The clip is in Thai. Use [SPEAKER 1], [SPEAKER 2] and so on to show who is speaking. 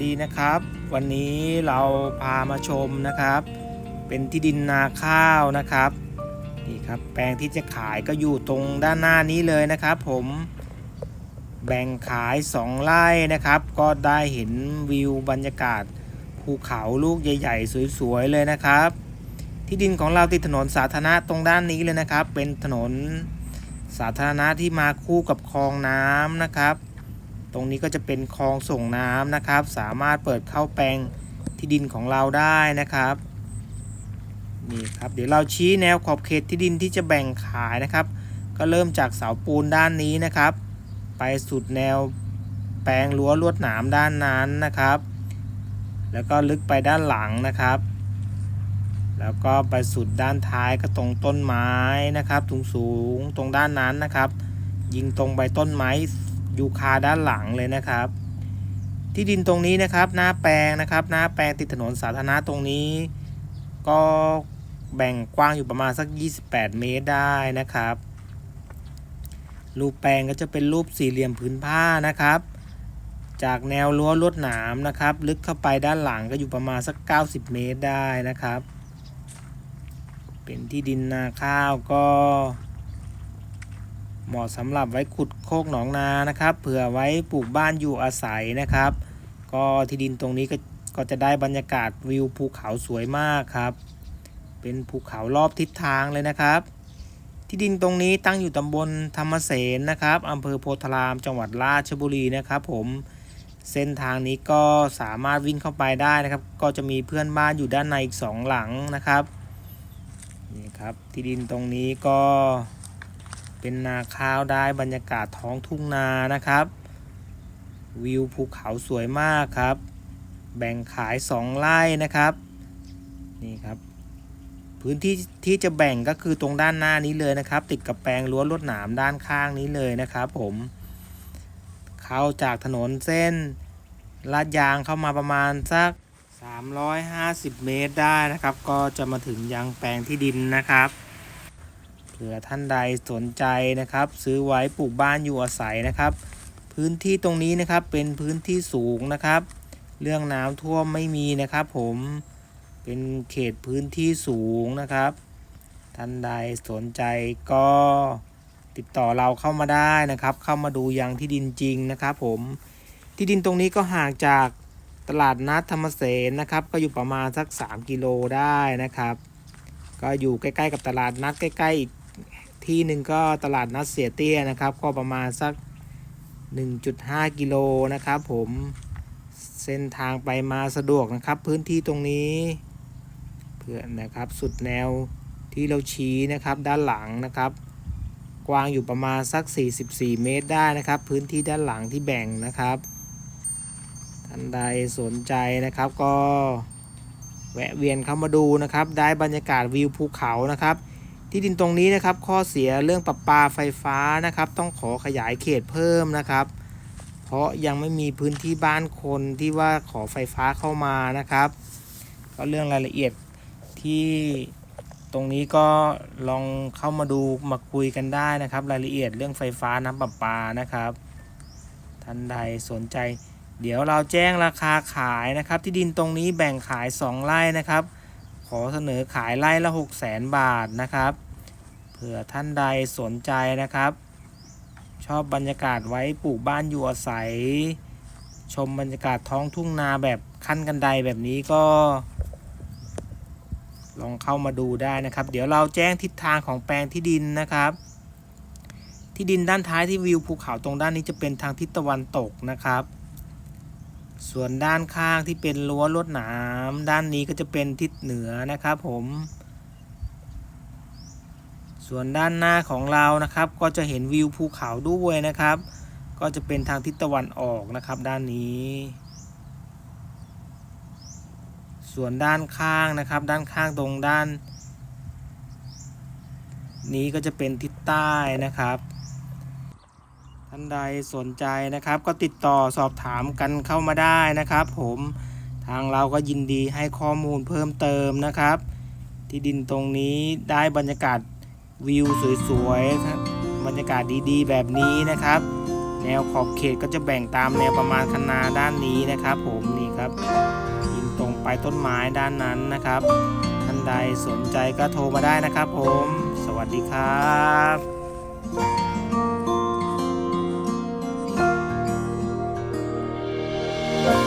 [SPEAKER 1] วัสดีนะครับ วันนี้เราพามาชมนะครับ เป็นที่ดินนาข้าวนะครับนี่ครับแปลงที่จะขายก็อยู่ตรงด้านหน้านี้เลยนะครับ ผมแบ่งขาย 2 ไร่นะครับ ก็ได้เห็นวิวบรรยากาศภูเขาลูกใหญ่ ๆ สวยๆเลยนะครับ ที่ดินของเราติดถนนสาธารณะตรงด้านนี้เลยนะครับ เป็นถนนสาธารณะที่มาคู่กับคลองน้ำนะครับ ตรงนี้ก็จะเป็นคลองส่งน้ำนะครับ สามารถเปิดเข้าแปลงที่ดินของเราได้นะครับนี่ครับเดี๋ยวเราชี้แนวขอบเขตที่ดินที่จะแบ่งขายนะครับ ก็เริ่มจากเสาปูนด้านนี้นะครับ ไปสุดแนวแปลงรั้วลวดหนามด้านนั้นนะครับ แล้วก็ลึกไปด้านหลังนะครับ แล้วก็ไปสุดด้านท้ายก็ตรงต้นไม้นะครับสูงสูงๆตรงด้านนั้นนะครับ ยิงตรงไปต้นไม้ ยูคาด้านหลังเลยนะครับ ที่ดินตรงนี้นะครับ หน้าแปลงนะครับ หน้าแปลงติดถนนสาธารณะตรงนี้ ก็แบ่งกว้างอยู่ประมาณสัก 28 เมตรได้นะครับ รูปแปลงก็จะเป็นรูปสี่เหลี่ยมผืนผ้านะครับ จากแนวรั้วลวดหนามนะครับ ลึกเข้าไปด้านหลังก็อยู่ประมาณสัก 90 เมตรได้นะครับ เป็นที่ดินนาข้าวก็ เหมาะสำหรับไว้ขุดโคกหนองนานะครับ เผื่อไว้ปลูกบ้านอยู่อาศัยนะครับ ก็ที่ดินตรงนี้ก็ก็จะได้บรรยากาศวิวภูเขาสวยมากครับ เป็นภูเขารอบทิศทางเลยนะครับ ที่ดินตรงนี้ตั้งอยู่ตำบลธรรมเสนนะครับอำเภอโพธารามจังหวัดราชบุรีนะครับผมเส้นทางนี้ก็สามารถวิ่งเข้าไปได้นะครับ ก็จะมีเพื่อนบ้านอยู่ด้านในอีกสองหลังนะครับนี่ครับที่ดินตรงนี้ก็ เป็นนาข้าวได้บรรยากาศท้องทุ่งนานะครับ วิวภูเขาสวยมากครับ แบ่งขาย 2 ไร่นะครับนี่ครับ พื้นที่ที่จะแบ่งก็คือตรงด้านหน้านี้เลยนะครับ ติดกับแปลงรั้วลวดหนามด้านข้างนี้เลยนะครับ ผม เข้าจากถนนเส้นลาดยางเข้ามาประมาณสัก 350 เมตรได้นะครับ ก็จะมาถึงยังแปลงที่ดินนะครับ ผื่อท่านใดสนใจนะครับ ซื้อไว้ปลูกบ้านอยู่อาศัยนะครับ พื้นที่ตรงนี้นะครับเป็นพื้นที่สูงนะครับ เรื่องน้ำท่วมไม่มีนะครับ ผมเป็นเขตพื้นที่สูงนะครับ ท่านใดสนใจก็ติดต่อเราเข้ามาได้นะครับ เข้ามาดูยังที่ดินจริงนะครับ ผมที่ดินตรงนี้ก็ห่างจากตลาดนัดธรรมเสนนะครับ ก็อยู่ประมาณสัก 3 กิโลได้นะครับ ก็อยู่ใกล้ ๆ กับตลาดนัดใกล้ ๆ อีก ที่หนึ่งก็ตลาดนัดเสียเตี้ยนะครับ ก็ประมาณสัก 1.5 กิโลนะครับ ผมเส้นทางไปมาสะดวกนะครับ พื้นที่ตรงนี้ เพื่อนะครับสุดแนวที่เราชี้นะครับด้านหลังนะครับ กว้างอยู่ประมาณสัก 44 เมตรได้นะครับ พื้นที่ด้านหลังที่แบ่งนะครับท่านใดสนใจนะครับก็แวะเวียนเข้ามาดูนะครับ ได้บรรยากาศวิวภูเขานะครับ ที่ดินตรงนี้นะครับ ข้อเสียเรื่องประปาไฟฟ้านะครับ ต้องขอขยายเขตเพิ่มนะครับ เพราะยังไม่มีพื้นที่บ้านคนที่ว่าขอไฟฟ้าเข้ามานะครับ ก็เรื่องรายละเอียดที่ตรงนี้ก็ลองเข้ามาดูมาคุยกันได้นะครับ รายละเอียดเรื่องไฟฟ้าน้ำประปานะครับท่านใดสนใจ เดี๋ยวเราแจ้งราคาขายนะครับ ที่ดินตรงนี้แบ่งขาย 2 ไร่นะครับ ขอเสนอขายไร่ละ 6 0แสนบาทนะครับเผื่อท่านใดสนใจนะครับ ชอบบรรยากาศไว้ปลูกบ้านอยู่อาศัย ชมบรรยากาศท้องทุ่งนาแบบขั้นกันไดแบบนี้ก็ ลองเข้ามาดูได้นะครับ เดี๋ยวเราแจ้งทิศทางของแปลงที่ดินนะครับ ที่ดินด้านท้ายที่วิวภูเขาตรงด้านนี้จะเป็นทางทิศตะวันตกนะครับ ส่วนด้านข้างที่เป็นรั้วลวดหนาม ด้านนี้ก็จะเป็นทิศเหนือนะครับผม ส่วนด้านหน้าของเรานะครับ ก็จะเห็นวิวภูเขาด้วยนะครับ ก็จะเป็นทางทิศตะวันออกนะครับ ด้านนี้ ส่วนด้านข้างนะครับ ด้านข้างตรงด้าน นี้ก็จะเป็นทิศใต้นะครับ ท่านใดสนใจนะครับ ก็ติดต่อสอบถามกันเข้ามาได้นะครับ ผมทางเราก็ยินดีให้ข้อมูลเพิ่มเติมนะครับ ที่ดินตรงนี้ได้บรรยากาศวิวสวยๆครับบรรยากาศดีๆ แบบนี้นะครับ แนวขอบเขตก็จะแบ่งตามแนวประมาณคนาด้านนี้นะครับ ผมนี่ครับยิงตรงไปต้นไม้ด้านนั้นนะครับท่านใดสนใจก็โทรมาได้นะครับ ผม สวัสดีครับ